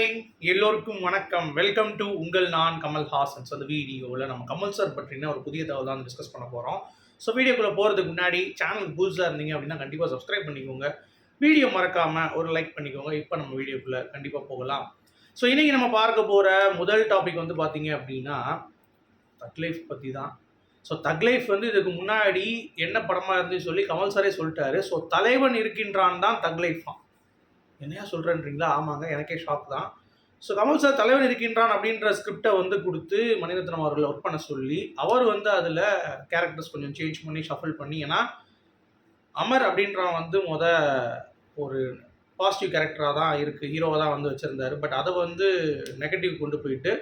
Hi எல்லோருக்கும் வணக்கம். Welcome to உங்கள் நான் கமல் ஹாசன். ஸோ அந்த வீடியோவில் நம்ம கமல் சார் பற்றின ஒரு புதிய தகவல் தான் டிஸ்கஸ் பண்ண போகிறோம் ஸோ வீடியோக்குள்ளே போகிறதுக்கு முன்னாடி சேனலுக்கு புதுசாக இருந்தீங்க அப்படின்னா கண்டிப்பாக சப்ஸ்கிரைப் பண்ணிக்கோங்க. வீடியோ மறக்காமல் ஒரு லைக் பண்ணிக்கோங்க. இப்போ நம்ம வீடியோக்குள்ளே கண்டிப்பாக போகலாம். ஸோ இன்றைக்கி நம்ம பார்க்க போகிற முதல் டாபிக் வந்து பார்த்தீங்க அப்படின்னா தக் லைஃப் பற்றி தான் ஸோ தக் லைஃப் வந்து இதுக்கு முன்னாடி என்ன படமாக இருந்து சொல்லி கமல் சாரே சொல்லிட்டாரு. ஸோ தலைவன் இருக்கின்றான் தான் தக் லைஃப் தான் என்னையா சொல்கிறேன்றீங்களா ஆமாங்க எனக்கே ஷாக் தான். ஸோ கமல் சார் தலைவன் இருக்கின்றான் அப்படின்ற ஸ்கிரிப்டை வந்து கொடுத்து மணிரத்னம் அவர்களை ஒர்க் பண்ண சொல்லி அவர் வந்து அதில் கேரக்டர்ஸ் கொஞ்சம் சேஞ்ச் பண்ணி ஷஃபிள் பண்ணி ஏன்னா அமர் அப்படின்றவன் வந்து மொத ஒரு பாசிட்டிவ் கேரக்டராக தான் இருக்குது ஹீரோவாக தான் வந்து வச்சுருந்தாரு. பட் அதை வந்து நெகட்டிவ் கொண்டு போயிட்டு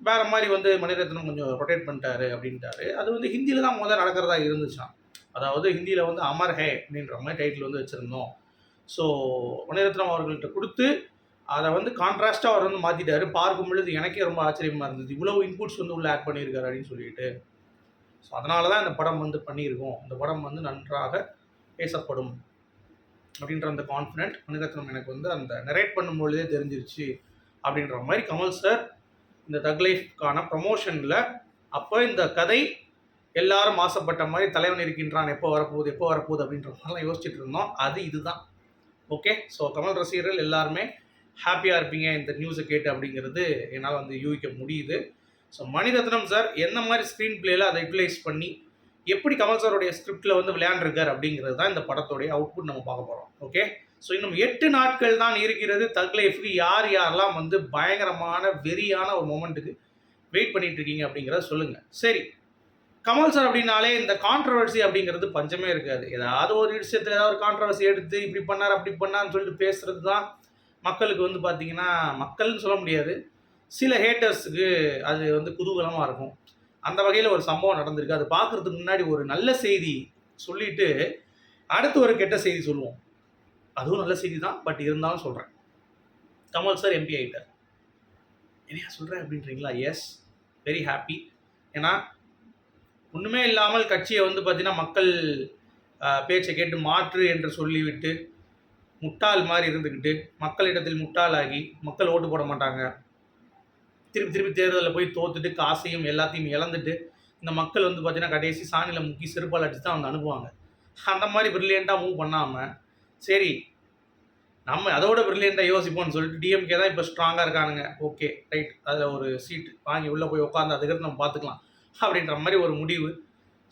வேறு மாதிரி வந்து மணிரத்னம் கொஞ்சம் ரொட்டேட் பண்ணிட்டாரு அப்படின்ட்டாரு. அது வந்து ஹிந்தியில் தான் முதல் நடக்கிறதா இருந்துச்சான் அதாவது ஹிந்தியில் வந்து அமர் ஹே அப்படின்ற மாதிரி டைட்டில் வந்து வச்சுருந்தோம். ஸோ மணிரத்னம் அவர்கள்ட்ட கொடுத்து அதை வந்து கான்ட்ராஸ்ட்டாக அவர் வந்து மாற்றிட்டாரு பார்க்கும் பொழுது எனக்கே ரொம்ப ஆச்சரியமாக இருந்தது. இவ்வளோ இன்புட்ஸ் வந்து உள்ளே ஆட் பண்ணியிருக்காரு அப்படின்னு சொல்லிட்டு. ஸோ அதனால தான் இந்த படம் வந்து பண்ணியிருக்கோம். இந்த படம் வந்து நன்றாக பேசப்படும் அப்படின்ற அந்த கான்ஃபிடென்ட் மணிரத்னம் எனக்கு வந்து அந்த நரேட் பண்ணும்பொழுதே தெரிஞ்சிருச்சு அப்படின்ற மாதிரி கமல் சார் இந்த தக் லைஃப்கான ப்ரமோஷனில் அப்போ இந்த கதை எல்லாரும் ஆசைப்பட்ட மாதிரி தலைவன் இருக்கின்றான். எப்போ வரப்போகுது எப்போ வரப்போகுது அப்படின்ற மாதிரிலாம் யோசிச்சுட்டு இருந்தோம். அது இதுதான். ஓகே ஸோ கமல் ரசிகர்கள் எல்லாருமே ஹாப்பியாக இருப்பீங்க. இந்த நியூஸை கேட்டு அப்படிங்கிறது என்னால் வந்து யூகிக்க முடியுது. ஸோ மணிரத்னம் சார் எந்த மாதிரி ஸ்க்ரீன் பிளேயில் அதை யூட்டிலைஸ் பண்ணி எப்படி கமல் சாருடைய ஸ்கிரிப்டில் வந்து விளையாண்டுருக்கார் அப்படிங்கிறது தான் இந்த படத்துடைய அவுட்புட் நம்ம பார்க்க போகிறோம் ஓகே ஸோ இன்னும் எட்டு நாட்கள் தான் இருக்கிறது. தக் லைஃப்க்கு யார் யாரெல்லாம் வந்து பயங்கரமான வெறியான ஒரு மொமெண்ட்டுக்கு வெயிட் பண்ணிட்டு இருக்கீங்க அப்படிங்கிறத சொல்லுங்கள் சரி கமல் சார் அப்படின்னாலே இந்த கான்ட்ரவர்சி அப்படிங்கிறது பஞ்சமே இருக்காது. ஏதாவது ஒரு விஷயத்தில் ஏதாவது ஒரு கான்ட்ரவர்சி எடுத்து இப்படி பண்ணார் அப்படி பண்ணார்னு சொல்லிட்டு பேசுறது தான் மக்களுக்கு வந்து பார்த்தீங்கன்னா மக்கள்னு சொல்ல முடியாது. சில ஹேட்டர்ஸுக்கு அது வந்து குதூகலமாக இருக்கும். அந்த வகையில் ஒரு சம்பவம் நடந்திருக்கு. அது பார்க்குறதுக்கு முன்னாடி ஒரு நல்ல செய்தி சொல்லிட்டு அடுத்து ஒரு கெட்ட செய்தி சொல்லுவோம். அதுவும் நல்ல செய்தி தான் பட் இருந்தாலும் சொல்கிறேன் கமல் சார் எம்பி ஆகிட்டார் என்னையா சொல்கிறேன் அப்படின்றீங்களா? எஸ் வெரி ஹாப்பி ஏன்னா ஒன்றுமே இல்லாமல் கட்சியை வந்து பார்த்தீங்கன்னா மக்கள் பேச்சை கேட்டு மாற்று என்று சொல்லிவிட்டு முட்டாள் மாதிரி இருந்துக்கிட்டு மக்களிடத்தில் முட்டாளாகி மக்கள் ஓட்டு போட மாட்டாங்க. திருப்பி திருப்பி தேர்தலில் போய் தோத்துட்டு காசையும் எல்லாத்தையும் இழந்துட்டு இந்த மக்கள் வந்து பார்த்தீங்கன்னா கடைசி சாணியில் முக்கி செருப்பால் அடித்து தான் வந்து அனுப்புவாங்க. அந்த மாதிரி ப்ரில்லியண்ட்டாக மூவ் பண்ணாமல் சரி நம்ம அதோட ப்ரில்லியண்ட்டாக யோசிப்போம்னு சொல்லிட்டு டிஎம்கே தான் இப்போ ஸ்ட்ராங்காக இருக்கானுங்க. ஓகே ரைட் அதில் ஒரு சீட் வாங்கி உள்ளே போய் உட்காந்து அதுக்கடுத்து நம்ம பார்த்துக்கலாம் அப்படின்ற மாதிரி ஒரு முடிவு.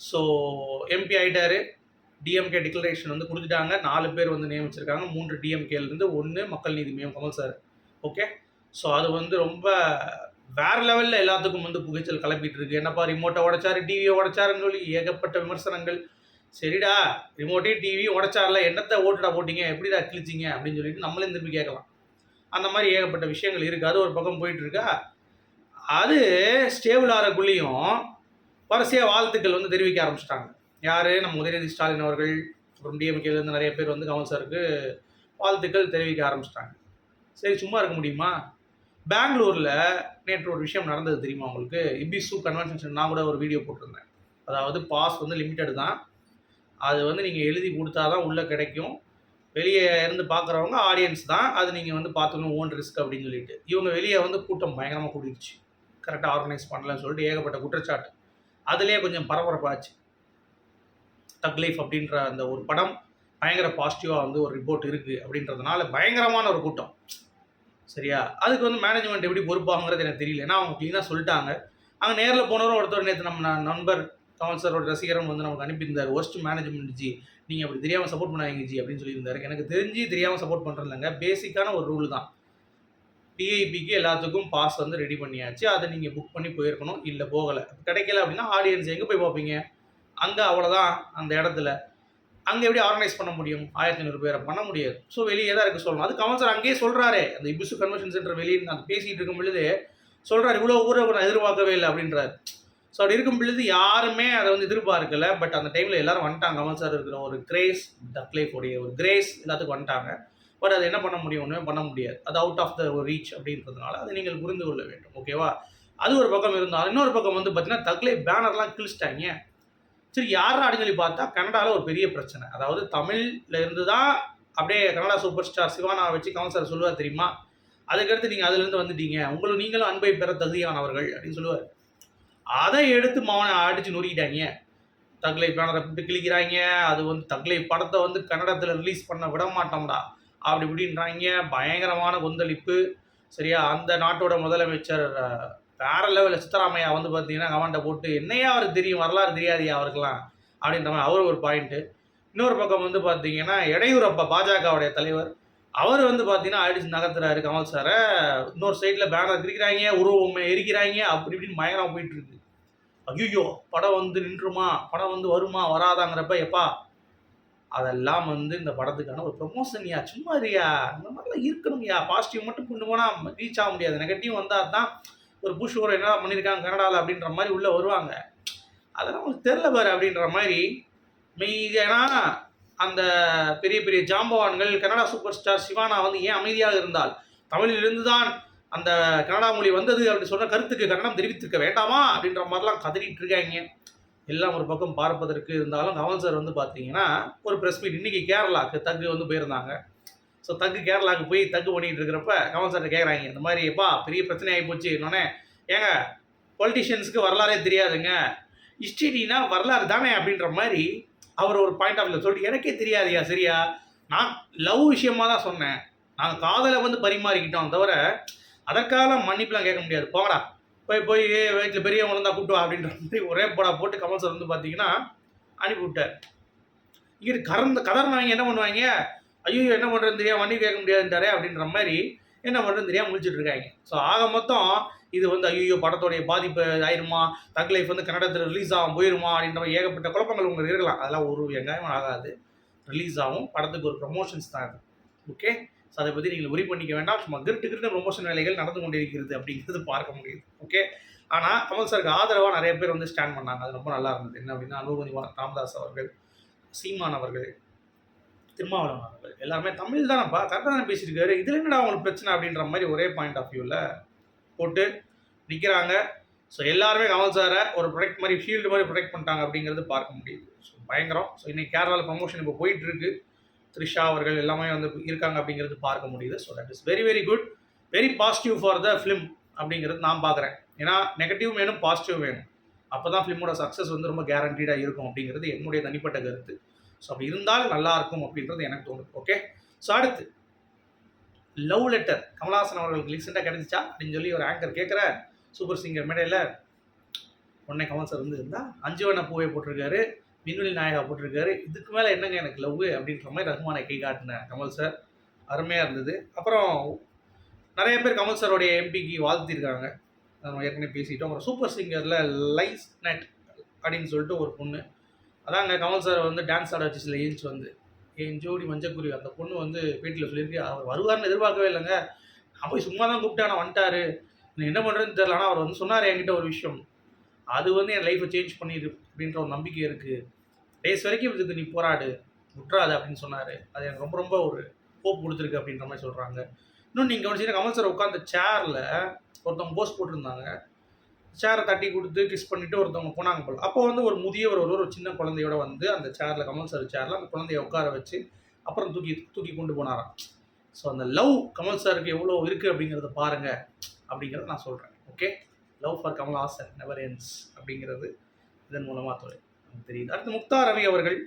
ஸோ எம்பி ஆகிட்டாரு டிஎம்கே டிக்ளரேஷன் வந்து கொடுத்துட்டாங்க. நாலு பேர் வந்து நியமிச்சிருக்காங்க. மூன்று டிஎம்கேலேருந்து ஒன்று மக்கள் நீதி மையம் கமல் சார். ஓகே ஸோ அது வந்து ரொம்ப வேற லெவலில் எல்லாத்துக்கும் வந்து புகைச்சல் கிளப்பிட்டு இருக்கு என்னப்பா ரிமோட்டை உடைச்சாரு டிவியை உடைச்சாருன்னு சொல்லி ஏகப்பட்ட விமர்சனங்கள். சரிடா ரிமோட்டையும் டிவி உடைச்சார்ல என்னத்தை ஓட்டுடா போட்டிங்க? எப்படிடா கிழிச்சிங்க? அப்படின்னு சொல்லிட்டு நம்மளே திரும்பி கேட்கலாம். அந்த மாதிரி ஏகப்பட்ட விஷயங்கள் இருக்குது அது ஒரு பக்கம் போயிட்டு இருக்கா? அது ஸ்டேபிள் ஆகிறக்குள்ளேயும் வரிசையாக வாழ்த்துக்கள் வந்து தெரிவிக்க ஆரம்பிச்சிட்டாங்க. யார்? நம்ம உதயநிதி ஸ்டாலின் அவர்கள் அப்புறம் டிஎம்கேலேருந்து நிறைய பேர் வந்து கமல் சாருக்கு வாழ்த்துக்கள் தெரிவிக்க ஆரம்பிச்சிட்டாங்க. சரி சும்மா இருக்க முடியுமா? பெங்களூரில் நேற்று ஒரு விஷயம் நடந்தது தெரியுமா உங்களுக்கு? இபிசு கன்வென்ஷன் நான் கூட ஒரு வீடியோ போட்டிருந்தேன். அதாவது பாஸ் வந்து லிமிட்டடு தான். அது வந்து நீங்கள் எழுதி கொடுத்தா தான் உள்ளே கிடைக்கும். வெளியே இருந்து பார்க்குறவங்க ஆடியன்ஸ் தான். அது நீங்கள் வந்து பார்த்துக்கணும் ஓன் ரிஸ்க் அப்படின்னு சொல்லிட்டு. இவங்க வெளியே வந்து கூட்டம் பயங்கரமாக கூட்டிடுச்சு கரெக்டாக ஆர்கனைஸ் பண்ணலன்னு சொல்லிட்டு ஏகப்பட்ட குற்றச்சாட்டு. அதுலேயே கொஞ்சம் பரபரப்பாச்சு. தக் லைஃப் அப்படின்ற அந்த ஒரு படம் பயங்கர பாசிட்டிவாக வந்து ஒரு ரிப்போர்ட் இருக்குது அப்படின்றதுனால பயங்கரமான ஒரு கூட்டம். சரியா? அதுக்கு வந்து மேனேஜ்மெண்ட் எப்படி பொறுப்பாங்கிறது எனக்கு தெரியல. ஏன்னா அவங்க க்ளீனாக சொல்லிட்டாங்க. அங்கே நேரில் போனவரும் ஒருத்தர் நேற்று நம்ம நண்பர் கமல் சாரோட ரசிகரும் வந்து நமக்கு அனுப்பியிருந்தார். ஒஸ்ட் மேனேஜ்மெண்ட் ஜி நீங்கள் அப்படி தெரியாமல் சப்போர்ட் பண்ணாங்க ஜி அப்படின்னு சொல்லியிருந்தாரு. எனக்கு தெரிஞ்சு தெரியாமல் சப்போர்ட் பண்ணுறதுலங்க பேசிக்கான ஒரு ரூல் தான். பிஐபிக்கு எல்லாத்துக்கும் பாஸ் வந்து ரெடி பண்ணியாச்சு. அதை நீங்கள் புக் பண்ணி போயிருக்கணும். இல்லை போகலை. கிடைக்கல அப்படின்னா ஆடியன்ஸ் எங்கே போய் பார்ப்பீங்க? அங்கே அவ்வளோதான் அந்த இடத்துல. அங்கே எப்படி ஆர்கனைஸ் பண்ண முடியும்? ஆயிரத்தி ஐநூறு பேரை பண்ண முடியாது. ஸோ வெளியே தான் இருக்க சொல்லணும். அது கமல் சார் அங்கேயே சொல்கிறாரே அந்த இபிசு கன்வென்ஷன் சென்டர் வெளியே நான் பேசிகிட்டு இருக்கும் பொழுது சொல்கிறார் இவ்வளோ ஊரை நான் எதிர்பார்க்கவே இல்லை அப்படின்றார். ஸோ அப்படி இருக்கும் பொழுது யாருமே அதை வந்து எதிர்பார்க்கல. பட் அந்த டைமில் எல்லாரும் வந்துட்டாங்க. கமல் சார் இருக்கிற ஒரு கிரேஸ் டக் ஒரு கிரேஸ் எல்லாத்துக்கும் வந்துட்டாங்க. பட் அது என்ன பண்ண முடியும் ஒன்றுமே பண்ண முடியாது. அது அவுட் ஆஃப் த ஒரு ரீச் அப்படின்றதுனால அதை நீங்கள் புரிந்து கொள்ள வேண்டும். ஓகேவா அது ஒரு பக்கம் இருந்தாலும் இன்னொரு பக்கம் வந்து பார்த்தீங்கன்னா தக்லை பேனர்லாம் கிழிச்சிட்டாங்க. சரி யாரா அப்படின்னு சொல்லி பார்த்தா கனடாவில் ஒரு பெரிய பிரச்சனை. அதாவது தமிழ்ல இருந்து தான் அப்படியே கனடா சூப்பர் ஸ்டார் சிவானா வச்சு கவுன்சிலர் சொல்லுவார் தெரியுமா? அதுக்கடுத்து நீங்கள் அதுலேருந்து வந்துட்டீங்க. உங்களுக்கு நீங்களும் அன்பை பெற தகுதியானவர்கள் அப்படின்னு சொல்லுவார். அதை எடுத்து மவனை அடித்து நொறுக்கிட்டாங்க. தக்லை பேனரை விட்டு கிழிக்கிறாங்க. அது வந்து தக்லை படத்தை வந்து கன்னடத்தில் ரிலீஸ் பண்ண விட மாட்டோம்டா அப்படி இப்படின்றாங்க. பயங்கரமான கொந்தளிப்பு. சரியா? அந்த நாட்டோட முதலமைச்சர் வேற லெவலில் சித்தராமையா வந்து பார்த்தீங்கன்னா கமெண்ட்டை போட்டு என்னையா அவருக்கு தெரியும்? வரலாறு தெரியாதியா அவருக்கெல்லாம்? அப்படின்ற மாதிரி அவர் ஒரு பாயிண்ட்டு இன்னொரு பக்கம் வந்து பார்த்தீங்கன்னா இடையூரப்பா பாஜகவுடைய தலைவர் அவர் வந்து பார்த்தீங்கன்னா அடிச்சு நகர்த்துறாரு கமல் சாரை இன்னொரு சைடில் பேனர் திரிக்கிறாங்க உருவம் எரிக்கிறாங்க அப்படி இப்படின்னு பயங்கரமாக போயிட்டுருக்கு ஐயோ படம் வந்து நின்றுமா? படம் வந்து வருமா? வராதாங்கிறப்ப எப்பா அதெல்லாம் வந்து இந்த படத்துக்கான ஒரு ப்ரொமோஷன்யா சும்மா இல்லையா இந்த மாதிரிலாம் இருக்கணும்யா? பாசிட்டிவ் மட்டும் கொண்டு போனால் ரீச் ஆக முடியாது. நெகட்டிவ் வந்தால் தான் ஒரு புஷ் ஒரு என்ன பண்ணியிருக்காங்க கனடாவில் அப்படின்ற மாதிரி உள்ளே வருவாங்க. அதெல்லாம் உங்களுக்கு தெரில பாரு அப்படின்ற மாதிரி மெய் ஏன்னா அந்த பெரிய பெரிய ஜாம்பவான்கள் கனடா சூப்பர் ஸ்டார் சிவானா வந்து ஏன் அமைதியாக இருந்தால்? தமிழிலிருந்து தான் அந்த கனடா மொழி வந்தது அப்படின்னு சொன்ன கருத்துக்கு கன்னடம் தெரிவித்திருக்க வேண்டாமா? அப்படின்ற மாதிரிலாம் கதறிட்டு இருக்காங்க எல்லாம் ஒரு பக்கம் பார்ப்பதற்கு இருந்தாலும் கமல் சார் வந்து பார்த்தீங்கன்னா ஒரு ப்ரெஸ் மீட் இன்றைக்கி கேரளாவுக்கு தக்கு வந்து போயிருந்தாங்க. ஸோ தக்கு கேரளாவுக்கு போய் தக்கு பண்ணிகிட்டு இருக்கிறப்ப கமல் சார் கேட்குறாங்க இந்த மாதிரி எப்பா பெரிய பிரச்சனை ஆகி போச்சு. இன்னொன்னே ஏங்க பொலிட்டிஷியன்ஸுக்கு வரலாறே தெரியாதுங்க. ஹிஸ்டரினா வரலாறு தானே? அப்படின்ற மாதிரி அவர் ஒரு பாயிண்ட் ஆஃப் வியூ சொல்லிட்டு எனக்கே தெரியாதுயா சரியா? நான் லவ் விஷயமா தான் சொன்னேன். நாங்கள் காதலை வந்து பரிமாறிக்கிட்டோம் தவிர அதற்காக மன்னிப்புலாம் கேட்க முடியாது. போங்கடா. போய் போய் வீட்டில் பெரியவங்க இருந்தால் கூப்பிட்டு வா அப்படின்ற மாதிரி ஒரே போடா போட்டு கமல் சார் வந்து பார்த்தீங்கன்னா அனுப்பி விட்டார். இங்கே கறந்த கதறினவங்க என்ன பண்ணுவாங்க? ஐயோ என்ன பண்ணுறது தெரியாது வண்டி கேட்க முடியாதுன்றாரே அப்படின்ற மாதிரி என்ன பண்ணுறது தெரியாம முடிச்சுட்டு இருக்காங்க. ஸோ ஆக மொத்தம் இது வந்து ஐயோ படத்தோடைய பாதிப்பு ஆயிருமா? தக் லைஃப் வந்து கன்னடத்தில் ரிலீஸ் ஆகும் போயிருமா? அப்படின்ற மாதிரி ஏகப்பட்ட குழப்பங்கள் உங்களுக்கு இருக்கலாம். அதெல்லாம் ஒரு வெங்காயம் ஆகாது. ரிலீஸ் ஆகும். படத்துக்கு ஒரு ப்ரொமோஷன்ஸ் தான் ஓகே ஸோ அதை பற்றி நீங்கள் உரி பண்ணிக்க வேண்டாம். சும்மா கிருட்டு கிருட்டு ப்ரொமோஷன் வேலைகள் நடந்து கொண்டிருக்கிறது அப்படிங்கிறது பார்க்க முடியுது. ஓகே. ஆனால் கமல் சாருக்கு ஆதரவாக நிறைய பேர் வந்து ஸ்டாண்ட் பண்ணாங்க. அது ரொம்ப நல்லா இருந்தது. என்ன அப்படின்னா அனுபவதி ராமதாஸ் அவர்கள் சீமான் அவர்கள் திருமாவளவன் அவர்கள் எல்லாருமே தமிழ் தானப்பா கரெக்டாக தானே பேசியிருக்காரு. இதில் என்னடா அவங்களுக்கு பிரச்சனை அப்படின்ற மாதிரி ஒரே பாயிண்ட் ஆஃப் வியூவில் போட்டு நிற்கிறாங்க ஸோ எல்லாருமே கமல் சாரை ஒரு ப்ரொடெக்ட் மாதிரி ஃபீல்டு மாதிரி ப்ரொடெக்ட் பண்ணிட்டாங்க அப்படிங்கிறது பார்க்க முடியுது. ஸோ பயங்கரம். ஸோ இன்னைக்கு கேரளாவில் ப்ரொமோஷன் இப்போ போயிட்டுருக்கு. த்ரிஷா அவர்கள் எல்லாமே வந்து இருக்காங்க அப்படிங்கிறது பார்க்க முடியுது. So that is very very good very positive for the film அப்படிங்கிறது நான் பார்க்குறேன் ஏன்னா நெகட்டிவ் வேணும் பாசிட்டிவ் வேணும். அப்போ தான் ஃபிலிமோட சக்ஸஸ் வந்து ரொம்ப கேரண்டீடாக இருக்கும் அப்படிங்கிறது என்னுடைய தனிப்பட்ட கருத்து. ஸோ அப்படி இருந்தால் நல்லா இருக்கும் அப்படின்றது எனக்கு தோணுது. ஓகே ஸோ அடுத்து. லவ் லெட்டர் கமலஹாசன் அவர்களுக்கு ரீசெண்டாக கிடைச்சிச்சா? அப்படின்னு சொல்லி ஒரு ஆங்கர் கேட்குற சூப்பர் சிங்கர் மேடையில். உடனே கமல் சார் வந்து இருந்தால் அஞ்சு வண்ண பூவை போட்டிருக்காரு. விண்வெளி நாயகா போட்டிருக்காரு. இதுக்கு மேலே என்னங்க எனக்கு லவ் அப்படின்ற மாதிரி ரகுமானை கை காட்டினேன் கமல் சார் அருமையாக இருந்தது. அப்புறம் நிறைய பேர் கமல் சாரோடைய எம்பிக்கு வாழ்த்திருக்காங்க. நம்ம ஏற்கனவே பேசிட்டோம். அப்புறம் சூப்பர் சிங்கரில் லைஸ் நெட் அப்படின்னு சொல்லிட்டு ஒரு பொண்ணு. அதாங்க கமல் சார் வந்து டான்ஸ் ஆட வச்சு சில ஏஞ்ச் வந்து. என் ஜோடி மஞ்சக்குருவி அந்த பொண்ணு வந்து வீட்டில் சொல்லியிருக்கு. அவர் வருவார்னு எதிர்பார்க்கவே இல்லைங்க. நான் போய் சும்மா தான் கூப்பிட்டேன் ஆனால் வந்துட்டாரு. நீ என்ன பண்ணுறதுன்னு தெரியல ஆனால் அவர் வந்து சொன்னார் என்கிட்ட ஒரு விஷயம். அது வந்து என் லைஃப்பை சேஞ்ச் பண்ணிடு அப்படின்ற ஒரு நம்பிக்கை இருக்குது டேஸ் வரைக்கும் இதுக்கு நீ போராடு விட்றாது அப்படின்னு சொன்னார். அது எனக்கு ரொம்ப ரொம்ப ஒரு ஹோப் கொடுத்துருக்கு அப்படின்ற மாதிரி சொல்கிறாங்க இன்னும் நீங்கள் கவனிச்சிங்கன்னா கமல் சார் உட்காந்த சேரில் ஒருத்தவங்க போஸ்ட் போட்டிருந்தாங்க. சேரை தட்டி கொடுத்து கிஸ் பண்ணிவிட்டு ஒருத்தவங்க போனாங்க போல். அப்போ வந்து ஒரு முதியவர் ஒரு ஒரு சின்ன குழந்தையோட வந்து அந்த சேரில் கமல் சார் சேரில் அந்த குழந்தைய உட்கார வச்சு அப்புறம் தூக்கி தூக்கி கொண்டு போனாராம். ஸோ அந்த லவ் கமல் சாருக்கு எவ்வளோ இருக்குது அப்படிங்கிறத பாருங்கள் அப்படிங்கிறத நான் சொல்கிறேன் okay love for Kamal Haasan never ends அப்படிங்கிறது இதன் மூலமாக தொலை தெரியுது. அடுத்து முக்தா ரவி அவர்கள்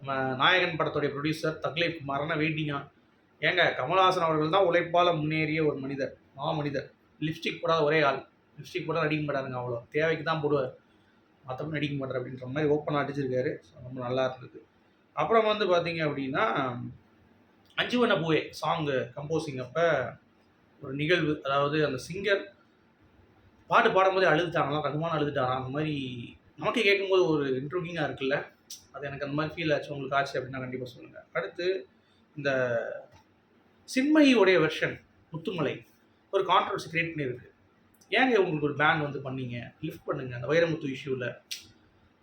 நம்ம நாயகன் படத்துடைய ப்ரொடியூசர் தக்லீஃப் மரண வெயிட்டிங்காக ஏங்க கமல்ஹாசன் அவர்கள் தான் உழைப்பால் முன்னேறிய ஒரு மனிதர் மா மனிதர் லிப்ஸ்டிக் போடாத ஒரே ஆள். லிப்ஸ்டிக் போட நடிக்க மாட்டாருங்க அவ்வளோ. தேவைக்கு தான் போடுவார். மற்றபடி நடிக்க மாட்டார் அப்படின்ற மாதிரி ஓப்பனாக அடிச்சிருக்காரு ரொம்ப நல்லா இருந்தது. அப்புறம் வந்து பார்த்தீங்க அப்படின்னா அஞ்சு வண்ண பூவே சாங்கு கம்போசிங் அப்போ ஒரு நிகழ்வு. அதாவது அந்த சிங்கர் பாட்டு பாடும்போது அழுதுட்டாங்களாம் ரகுமான அழுதுட்டாராம் அந்த மாதிரி நமக்கே கேட்கும்போது ஒரு இன்ட்ரூவிங்காக இருக்குல்ல. அது எனக்கு அந்த மாதிரி ஃபீல் ஆச்சு. உங்களுக்கு ஆச்சு அப்படின்னா கண்டிப்பாக சொல்லுங்கள் அடுத்து இந்த சின்மயியோடைய வெர்ஷன் முத்துமலை ஒரு கான்ட்ரவர்சி கிரியேட் பண்ணியிருக்கு. ஏங்க உங்களுக்கு ஒரு பேன் வந்து பண்ணீங்க? லிஃப்ட் பண்ணுங்க. அந்த வைரமுத்து இஷ்யூவில்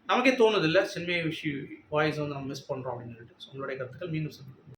நமக்கே தோணுது இல்லை சின்மய இஷ்யூ வாய்ஸ் வந்து நம்ம மிஸ் பண்ணுறோம் அப்படின்னு சொல்லிட்டு. உங்களுடைய கருத்துக்கள் மீண்டும் சொல்லுங்கள்